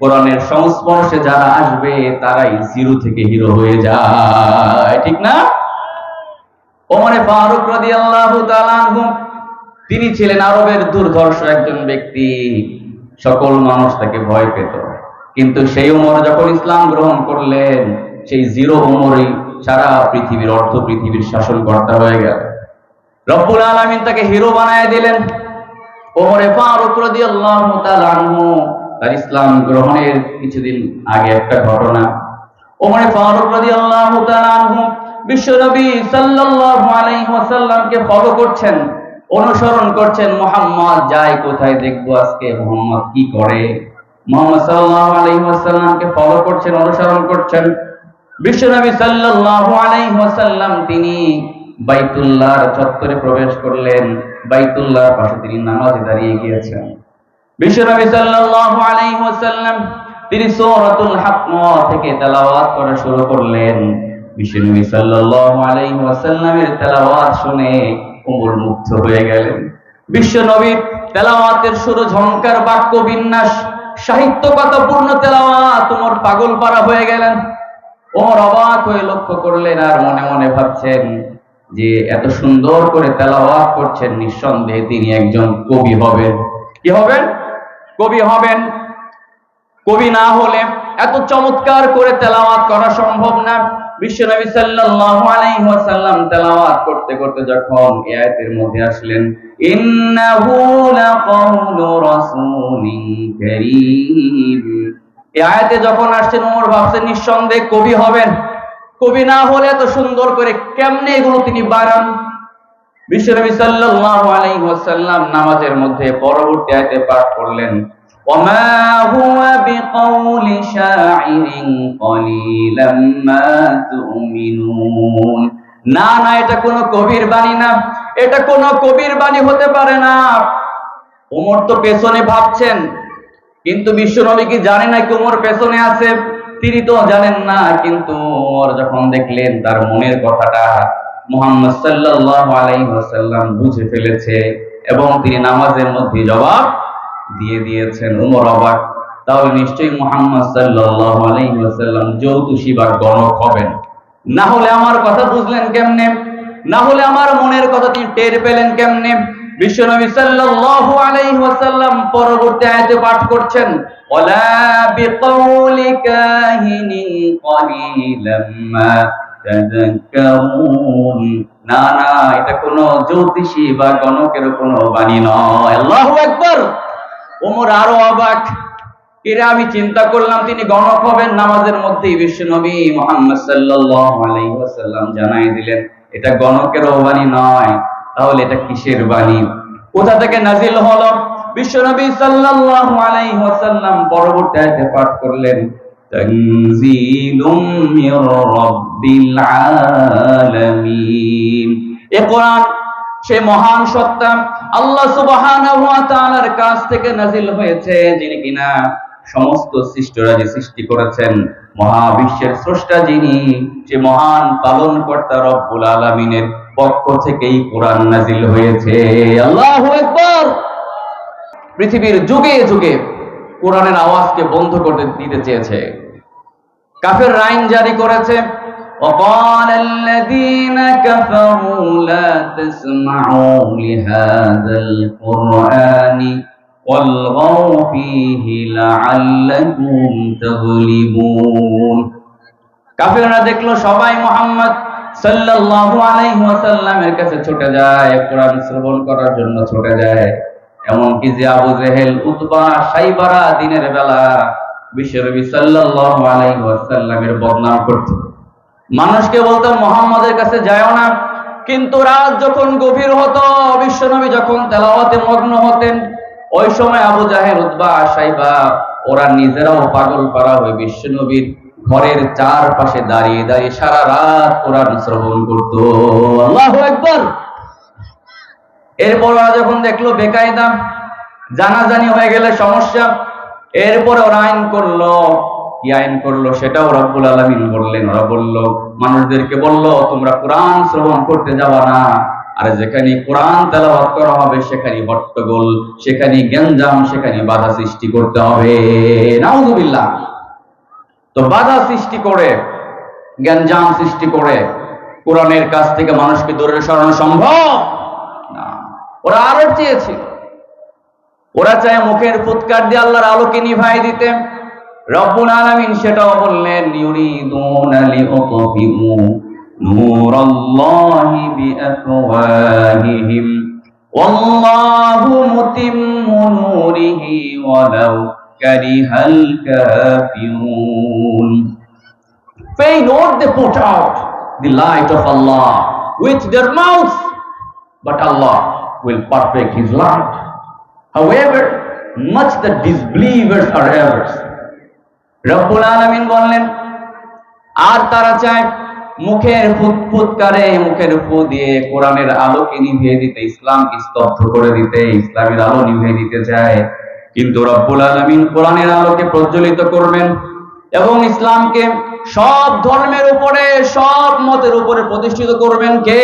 কোরআনের সংস্পর্শে যারা আসবে, তারাই জিরো থেকে হিরো হয়ে যায়। ঠিক না? ওমরে ফারুক রাদিয়াল্লাহু তাআলা তিনি ছিলেন আরবের দুর্ধর্ষ একজন ব্যক্তি। সকল মানুষ তাকে ভয় পেত। কিন্তু সেই উমর যখন ইসলাম গ্রহণ করলেন, সেই জিরো উমরই সারা পৃথিবীর অর্থ পৃথিবীর শাসনকর্তা হয়ে গেল। রব্বুল আলামিন তাকে হিরো বানায় দিলেন। ওমরে ফারুক রাদিয়াল্লাহু তাআলা তার ইসলাম গ্রহণের কিছুদিন আগে একটা ঘটনা। ওমরে ফারুক রাদিয়াল্লাহু তাআলা আনহু বিশ্বনবী সাল্লাল্লাহু আলাইহি ওয়াসাল্লামকে ফলো করছেন, অনুসরণ করছেন, মোহাম্মদ যায় কোথায় দেখব আজকে? মোহাম্মদ কি করে? মোহাম্মদ সাল্লাল্লাহু আলাইহি ওয়াসাল্লামকে ফলো করছেন, অনুসরণ করছেন। বিশ্বনবী সাল্লাল্লাহু আলাইহি ওয়াসাল্লাম তিনি বাইতুল্লাহর চত্বরে প্রবেশ করলেন। বাইতুল্লাহর পাশে তিনি নামাজে দাঁড়িয়ে গিয়েছেন। বিশ্বনবী সাল্লাল্লাহু আলাইহি ওয়াসাল্লাম তিনি সূরাতুল থেকে তেলাওয়াত করা শুরু করলেন। বিশ্বনবী সাল্লাল্লাহু আলাইহি ওয়াসাল্লামের তেলাওয়াত শুনে ওমর মুগ্ধ হয়ে গেলেন। তেলাওয়াতের ঝংকার বাক্য বিন্যাস তেলাওয়াত পাগল পারা হয়ে গেলেন। ওমর অবাক হয়ে লক্ষ্য করলেন আর মনে মনে ভাবছেন যে এত সুন্দর করে তেলাওয়াত করছেন, নিঃসন্দেহে তিনি একজন কবি হবেন। কি হবেন? কবি হবেন। কবি না হলে এত চমৎকার করে তেলাওয়াত করা সম্ভব না। বিশ্বনবী সাল্লাল্লাহু আলাইহি ওয়াসাল্লাম তেলাওয়াত করতে করতে যখন এই আয়াতের মধ্যে আসলেন, ইন্নাহু লাকাউলু রাসূলিন কারীম। এই আয়াতে যখন আসছেন ওমর ভাবছেন, নিঃসন্দেহে কবি হবেন। কবি না হলে এত সুন্দর করে কেমনে এগুলো তিনি বাড়ান? বিশ্বনবী সাল্লাল্লাহু আলাইহি ওয়াসাল্লাম নামাজের মধ্যে পরবর্তী আয়াতে পাঠ করলেন, ওমা হুয়া বিকাউলি শাঈরিন কলিলাম মা তুমিনুন। না না, এটা কোনো কবির বাণী না, এটা কবির বাণী হতে পারে না। ওমর তো পেছনে ভাবছেন, কিন্তু বিশ্বনবী কি জানে না কি ওমর পেছনে আছে? তিনি তো জানেন না, কিন্তু ওমর যখন দেখলেন তার মনের কথাটা মুহাম্মদ সাল্লাল্লাহু আলাইহি ওয়াসাল্লাম বুঝে ফেলেছে এবং তিনি নামাজের মধ্যে জবাব দিয়ে দিয়েছেন। উমর অবাক। তাহলে নিশ্চয়ই মুহাম্মদ সাল্লাল্লাহু আলাইহি ওয়াসাল্লাম যৌতুষী বা গণক হবেন। না হলে আমার কথা বুঝলেন কেমনে? না হলে আমার মনের কথা তিনি টের পেলেন কেমনে? বিশ্বনবী সাল্লাল্লাহু আলাইহি ওয়াসাল্লাম পরবর্তী আয়াতে পাঠ করছেন ওয়ালা বিকাউলি কাহিনিন না না, এটা কোনো জ্যোতিষী বা গণকের কোনো বাণী নয়। আকবার। ওমর আরও অবাক। এরা আমি চিন্তা করলাম, তিনি গণক হবেন। নামাজের মধ্যেই বিশ্বনবী মোহাম্মদ সাল্লাল্লাহু আলাইহি ওয়াসাল্লাম জানাই দিলেন, এটা গণকেরও বাণী নয়। তাহলে এটা কিসের বাণী? কোথা থেকে নাজিল হলো? বিশ্বনবী সাল্লাল্লাহু আলাইহি ওয়াসাল্লাম পরবর্তী পাঠ করলেন রাব্বিল আলামিন। এ কোরআন, সে মহান সত্তা, আল্লাহ কাছ থেকে নাজিল হয়েছে, যিনি কিনা সমস্ত সৃষ্টরাজি সৃষ্টি করেছেন। মহাবিশ্বের স্রষ্টা যিনি, সে মহান পালন কর্তা রব্বুল আলামিনের পক্ষ থেকেই কোরআন নাজিল হয়েছে। আল্লাহ আকবার! পৃথিবীর যুগে যুগে কোরআনের আওয়াজকে বন্ধ করতে দিতে চেয়েছে কাফের আইন জারি করেছে وقال الذين كفروا لا تسمعوا لهذا القرآن والغوا فيه لعلكم تغلبون কাফেররা দেখলো সবাই মোহাম্মদ সাল্লাল্লাহু আলাইহি ওয়াসাল্লামের কাছে ছুটে যায় কোরআন শ্রবণ করার জন্য ছুটে যায় এমনকি যে আবু জেহেল উতবা সাইবারা দিনের বেলা বিশ্বনবী সাল্লাল্লাহু আলাইহি বদনাম করত। মানুষকে বলতো, মোহাম্মদের কাছে যায়ও না। কিন্তু রাত যখন গভীর হতো যখন তেলাওয়াতে মগ্ন হতেন, ওই সময় আবু সাইবা, ওরা নিজেরাও পাগল হয়ে বিশ্বনবীর ঘরের চারপাশে দাঁড়িয়ে দাঁড়িয়ে সারা রাত কোরআন শ্রবণ এরপর ওরা যখন দেখল বেকায়দা, জানাজানি হয়ে গেলে সমস্যা, এরপরে ওরা আইন করল। কি আইন করল সেটাও রব্বুল আলামিন বললেন, ওরা বলল, মানুষদেরকে বলল, তোমরা কোরআন শ্রবণ করতে যাবা না। আর যেখানে কোরআন তেলাওয়াত করা হবে সেখানে হট্টগোল সেখানে গ্যাঞ্জাম সেখানে বাধা সৃষ্টি করতে হবে। নাউজুবিল্লাহ। তো বাধা সৃষ্টি করে, গ্যাঞ্জাম সৃষ্টি করে, কোরআনের কাছ থেকে মানুষকে দূরে সরানো সম্ভব? ওরা আরও চেয়েছিল। ওরা চায় মুখের ফুৎকার দিয়ে আল্লাহর আলোকে নিভাই দিতে রব্বুল আলামিন সেটাও বললেন ইউরিদুনা লিউতফিউ নূরাল্লাহি বিআফওয়াহিহিম। ওয়াল্লাহু মুতিম্মু নূরিহি ওয়ালাউ কারিহাল Kafirun. Fain not they put out the light of Allah with their mouths, but Allah will perfect His light. However, much the disbelievers are errors. রব্বুল আলামিন বললেন আর তারা চায় মুখের ফুৎ ফুৎকারে মুখের ফু দিয়ে কোরআনের আলোকে নিভিয়ে দিতে ইসলামকে স্তব্ধ করে দিতে ইসলামের আলো নিভিয়ে দিতে চায় কিন্তু রব্বুল আলামিন কোরআনের আলোকে প্রজ্বলিত করবেন এবং ইসলামকে সব ধর্মের উপরে সব মতের উপরে প্রতিষ্ঠিত করবেন কে